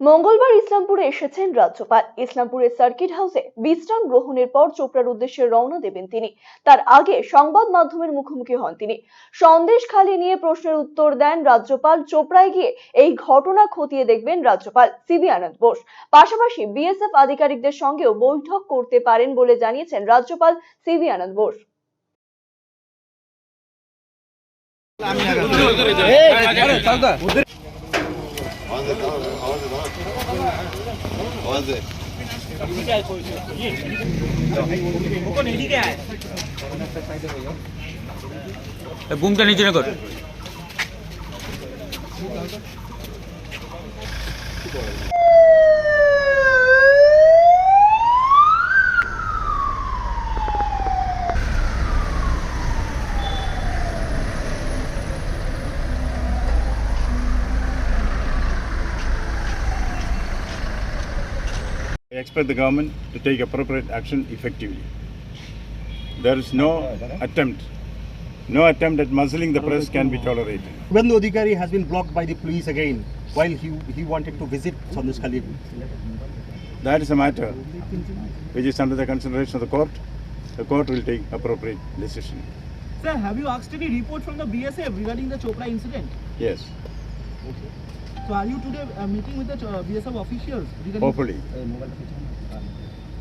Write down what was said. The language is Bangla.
মঙ্গলবার ইসলামপুরে এসেছেন রাজ্যপাল ইসলামপুরের সার্কিট হাউসে বিশ্রাম গ্রহণের পর চোপড়ার উদ্দেশ্যে রওনা দেবেন তিনি তার আগে সংবাদ মাধ্যমের মুখোমুখি হন তিনি সন্দেশ খালি নিয়ে প্রশ্নের উত্তর দেন রাজ্যপাল চোপড়ায় গিয়ে এই ঘটনা খতিয়ে দেখবেন রাজ্যপাল সিবি আনন্দ বোস পাশাপাশি বিএসএফ আধিকারিকদের সঙ্গেও বৈঠক করতে পারেন বলে জানিয়েছেন রাজ্যপাল সিবি আনন্দ বোস দে বুমটা নিচে না কর I expect the government to take appropriate action effectively. There is no attempt, no attempt at muzzling the press can be tolerated. When the Adhikari has been blocked by the police again while he, he wanted to visit Sandesh Khalid. That is a matter which is under the consideration of the court. The court will take appropriate decision. Sir, have you asked any report from the BSF regarding the Chopra incident? Yes, so are you today uh, meeting with the uh, BSF officials? Hopefully. Uh,